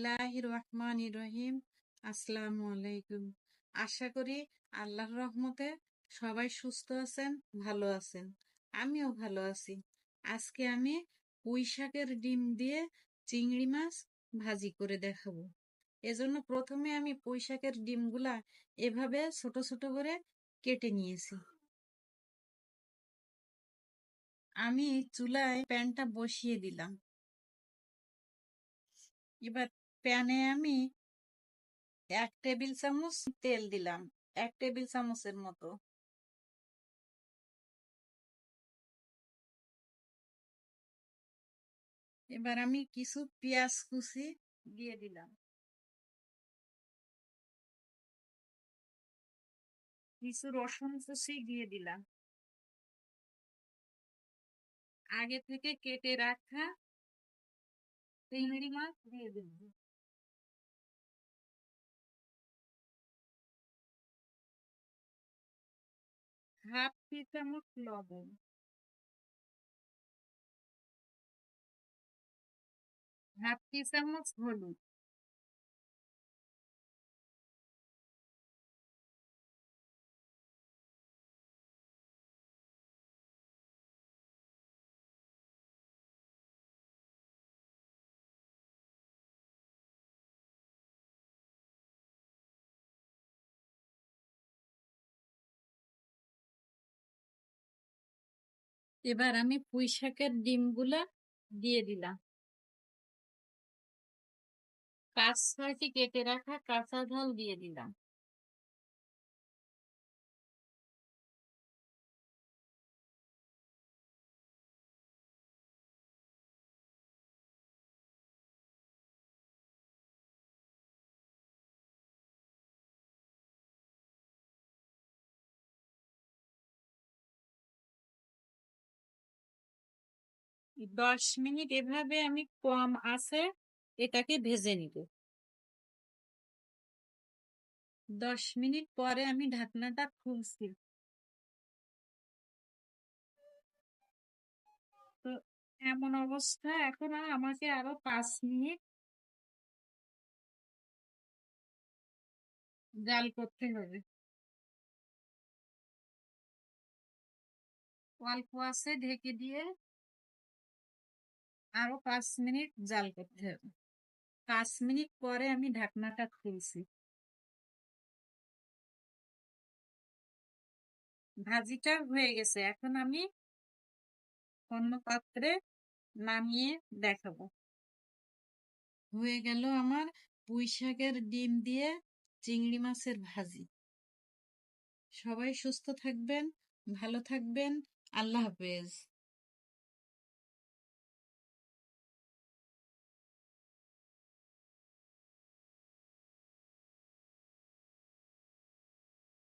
বিসমিল্লাহ রহমান রহিম আসসালামু আলাইকুম। আশা করি আল্লাহর রহমতে সবাই সুস্থ আছেন, ভালো আছেন। আমিও ভালো আছি। আজকে আমি পুঁই শাকের ডিম দিয়ে চিংড়ি মাছ ভাজি করে দেখাবো। এজন্য প্রথমে আমি পুঁই ডিমগুলা এভাবে ছোট ছোট করে কেটে নিয়েছি। আমি চুলায় প্যানটা বসিয়ে দিলাম। এবার প্যানে আমি এক টেবিল চামচ তেল দিলাম, এক টেবিল চামচের মতো। এবার আমি কিছু পেঁয়াজ কুচি দিয়ে দিলাম। কিছু রসুন কুচি দিয়ে দিলাম। আগে থেকে কেটে রাখা চিংড়ি মাছ দিয়ে দেব হাফ টি চামচ লবণ। হাফ টি চামচ হলুদ। এবার আমি পুঁই শাকের ডিমগুলা দিয়ে দিলাম। ছয়টি কেটে রাখা কাঁচা ঝাল দিয়ে দিলাম। দশ মিনিট এভাবে আমি কম আছে এটাকে ভেজে নিব। দশ মিনিট পরে আমি ঢাকনাটা খুলছি। তো এমন অবস্থা, এখন আমাকে আরও পাঁচ মিনিট জাল করতে হবে। অল্প আছে ঢেকে দিয়ে আরও পাঁচ মিনিট জাল করতে হবে। পাঁচ মিনিট পরে আমি ঢাকনাটা খুলছি। ভাজিটা হয়ে গেছে। এখন আমি অন্য পাত্রে নামিয়ে দেখাবো। হয়ে গেল আমার পুঁই ডিম দিয়ে চিংড়ি মাছের ভাজি। সবাই সুস্থ থাকবেন, ভালো থাকবেন। আল্লাহ হাফেজ।